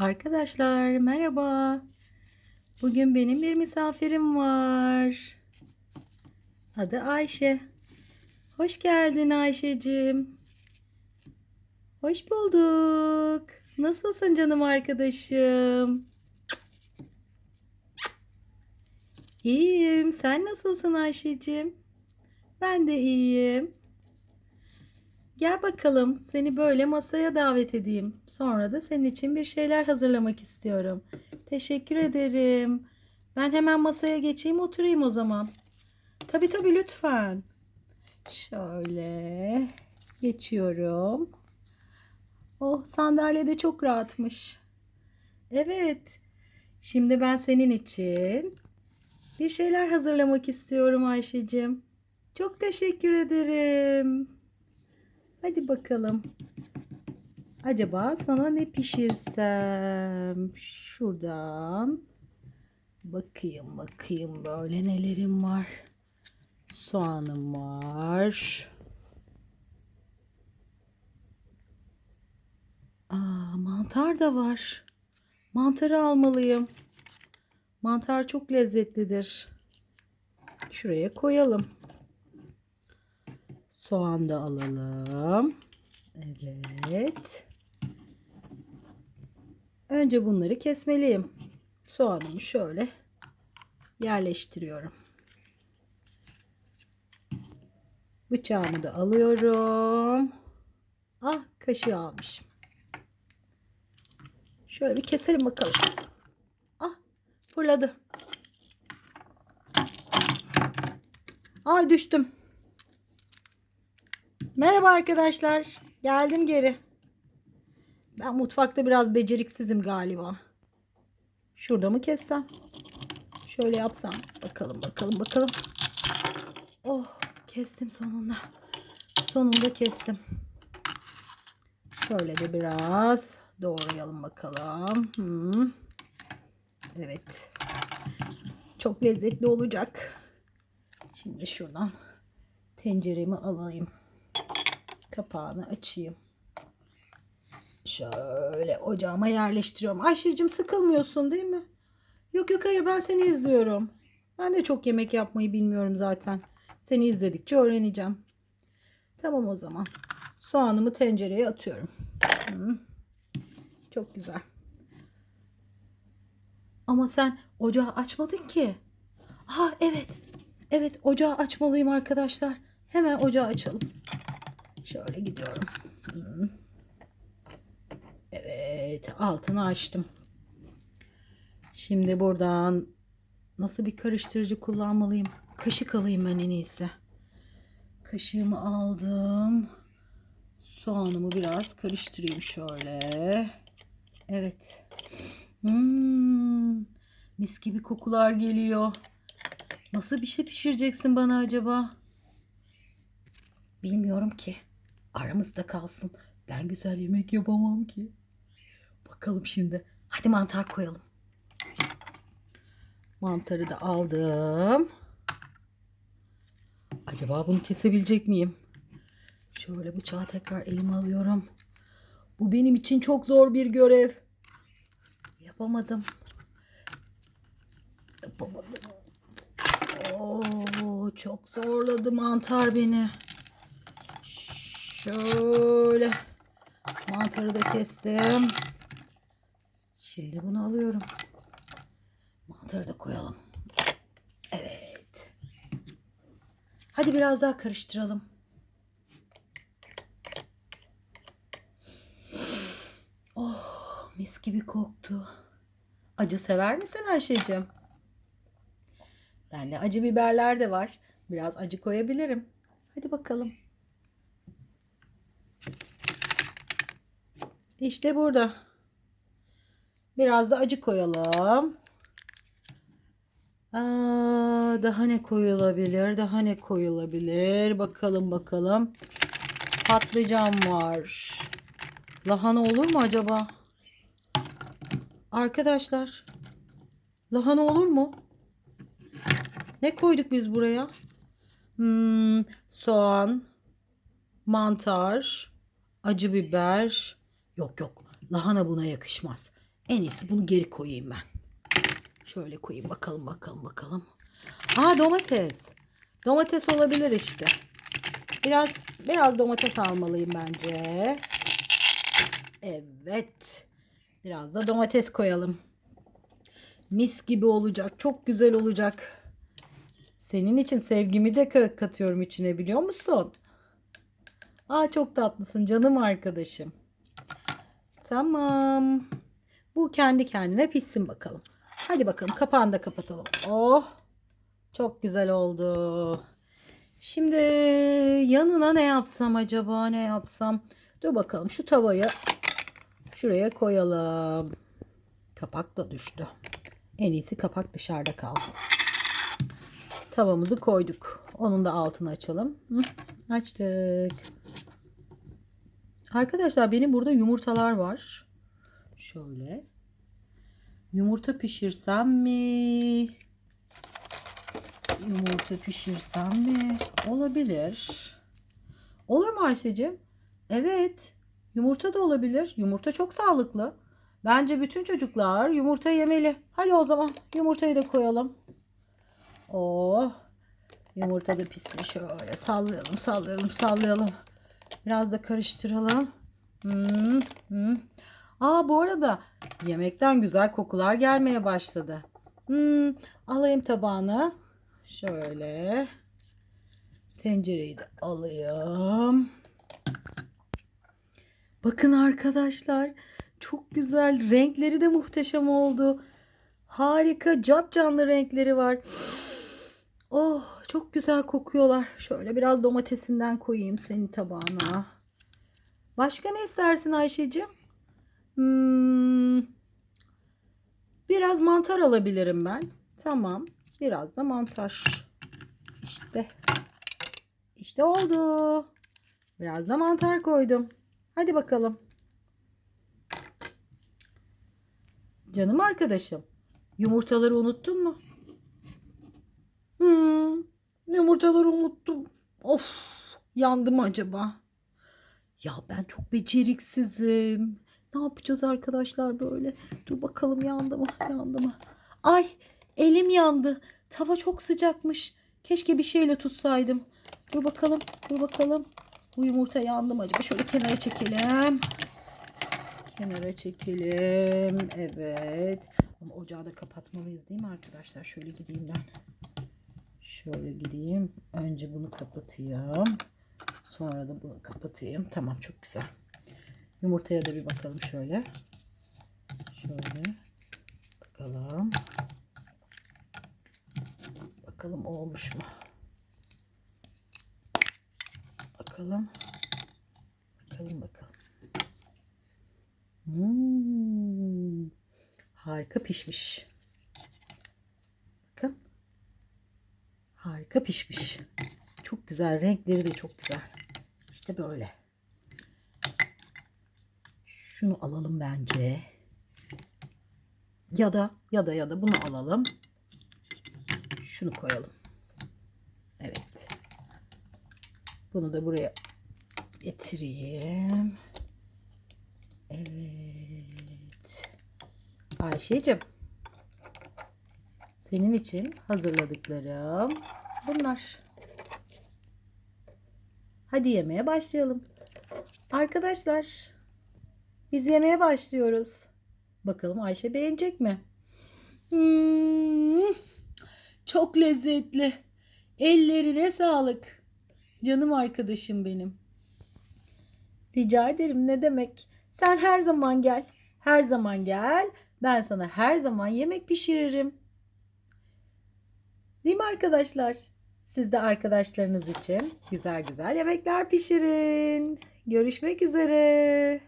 Arkadaşlar merhaba. Bugün benim bir misafirim var. Adı Ayşe. Hoş geldin Ayşe'cim. Hoş bulduk. Nasılsın canım arkadaşım? İyiyim. Sen nasılsın Ayşe'cim? Ben de iyiyim. Gel bakalım seni böyle masaya davet edeyim. Sonra da senin için bir şeyler hazırlamak istiyorum. Teşekkür ederim. Ben hemen masaya geçeyim oturayım o zaman. Tabii tabii lütfen. Şöyle geçiyorum. Oh sandalye de çok rahatmış. Evet. Şimdi ben senin için bir şeyler hazırlamak istiyorum Ayşe'cim. Çok teşekkür ederim. Hadi bakalım. Acaba sana ne pişirsem? Şuradan. Bakayım bakayım böyle nelerim var. Soğanım var. Aa, mantar da var. Mantarı almalıyım. Mantar çok lezzetlidir. Şuraya koyalım. Soğan da alalım. Evet. Önce bunları kesmeliyim. Soğanımı şöyle yerleştiriyorum. Bıçağımı da alıyorum. Ah kaşığı almışım. Şöyle bir keselim bakalım. Ah fırladı. Ay düştüm. Merhaba arkadaşlar. Geldim geri. Ben mutfakta biraz beceriksizim galiba. Şurada mı kessem? Şöyle yapsam. Bakalım bakalım bakalım. Oh kestim sonunda. Sonunda kestim. Şöyle de biraz doğrayalım bakalım. Hmm. Evet. Çok lezzetli olacak. Şimdi şuradan tenceremi alayım kapağını açayım. Şöyle ocağıma yerleştiriyorum. Ayşe'cim sıkılmıyorsun değil mi? Yok yok hayır ben seni izliyorum. Ben de çok yemek yapmayı bilmiyorum zaten. Seni izledikçe öğreneceğim. Tamam o zaman. Soğanımı tencereye atıyorum. Hı. Çok güzel. Ama sen ocağı açmadın ki. Aa evet. Evet ocağı açmalıyım arkadaşlar. Hemen ocağı açalım. Şöyle gidiyorum. Hmm. Evet altını açtım. Şimdi buradan nasıl bir karıştırıcı kullanmalıyım? Kaşık alayım ben en iyisi. Kaşığımı aldım. Soğanımı biraz karıştırayım şöyle. Evet. Hmm, mis gibi kokular geliyor. Nasıl bir şey pişireceksin bana acaba? Bilmiyorum ki. Aramızda kalsın. Ben güzel yemek yapamam ki. Bakalım şimdi. Hadi mantar koyalım. Mantarı da aldım. Acaba bunu kesebilecek miyim? Şöyle bıçağı tekrar elime alıyorum. Bu benim için çok zor bir görev. Yapamadım. Yapamadım. Oo, çok zorladı mantar beni. Şöyle mantarı da kestim. Şimdi bunu alıyorum. Mantarı da koyalım. Evet. Hadi biraz daha karıştıralım. Oh, mis gibi koktu. Acı sever misin Ayşe'cim? Bende acı biberler de var. Biraz acı koyabilirim. Hadi bakalım. İşte burada. Biraz da acı koyalım. Aa, daha ne koyulabilir? Daha ne koyulabilir? Bakalım bakalım. Patlıcan var. Lahana olur mu acaba? Arkadaşlar. Lahana olur mu? Ne koyduk biz buraya? Hmm, soğan, mantar, acı biber. Yok yok lahana buna yakışmaz. En iyisi bunu geri koyayım ben. Şöyle koyayım bakalım bakalım bakalım. Aa domates. Domates olabilir işte. Biraz biraz domates almalıyım bence. Evet. Biraz da domates koyalım. Mis gibi olacak. Çok güzel olacak. Senin için sevgimi de katıyorum içine biliyor musun? Aa çok tatlısın canım arkadaşım. Tamam. Bu kendi kendine pişsin bakalım. Hadi bakalım kapağını da kapatalım. Oh. Çok güzel oldu. Şimdi yanına ne yapsam acaba ne yapsam? Dur bakalım şu tavayı şuraya koyalım. Kapak da düştü. En iyisi kapak dışarıda kalsın. Tavamızı koyduk. Onun da altını açalım. Açtık. Arkadaşlar benim burada yumurtalar var. Şöyle. Yumurta pişirsem mi? Yumurta pişirsem mi? Olabilir. Olur mu Ayşe'cim? Evet. Yumurta da olabilir. Yumurta çok sağlıklı. Bence bütün çocuklar yumurta yemeli. Hadi o zaman yumurtayı da koyalım. Oh. Yumurta da pişsin şöyle. Sallayalım, sallayalım, sallayalım. Biraz da karıştıralım. Hmm, hmm. Aa bu arada yemekten güzel kokular gelmeye başladı. Hmm, alayım tabağını. Şöyle. Tencereyi de alayım. Bakın arkadaşlar. Çok güzel. Renkleri de muhteşem oldu. Harika capcanlı renkleri var. Oh çok güzel kokuyorlar. Şöyle biraz domatesinden koyayım senin tabağına. Başka ne istersin Ayşe'cim? Hmm, biraz mantar alabilirim ben. Tamam. Biraz da mantar. İşte. İşte oldu. Biraz da mantar koydum. Hadi bakalım. Canım arkadaşım. Yumurtaları unuttun mu? Hmm, yumurtaları unuttum. Of, yandım acaba? Ya ben çok beceriksizim. Ne yapacağız arkadaşlar böyle? Dur bakalım yandı mı? Yandı mı? Ay, elim yandı. Tava çok sıcakmış. Keşke bir şeyle tutsaydım. Dur bakalım, dur bakalım. Bu yumurta yandı mı acaba? Şöyle kenara çekelim. Kenara çekelim. Evet. Ama ocağı da kapatmalıyız değil mi arkadaşlar? Şöyle gideyim ben. Şöyle gideyim. Önce bunu kapatayım. Sonra da bunu kapatayım. Tamam çok güzel. Yumurtaya da bir bakalım şöyle. Şöyle. Bakalım. Bakalım olmuş mu? Bakalım. Bakalım bakalım. Hmm. Harika pişmiş. Bakın. Harika pişmiş. Çok güzel. Renkleri de çok güzel. İşte böyle. Şunu alalım bence. Ya da ya da ya da bunu alalım. Şunu koyalım. Evet. Bunu da buraya getireyim. Evet. Ayşe'cim. Senin için hazırladıklarım bunlar. Hadi yemeğe başlayalım. Arkadaşlar, biz yemeğe başlıyoruz. Bakalım Ayşe beğenecek mi? Hmm, çok lezzetli. Ellerine sağlık. Canım arkadaşım benim. Rica ederim ne demek? Sen her zaman gel. Her zaman gel. Ben sana her zaman yemek pişiririm. Değil mi arkadaşlar? Siz de arkadaşlarınız için güzel güzel yemekler pişirin. Görüşmek üzere.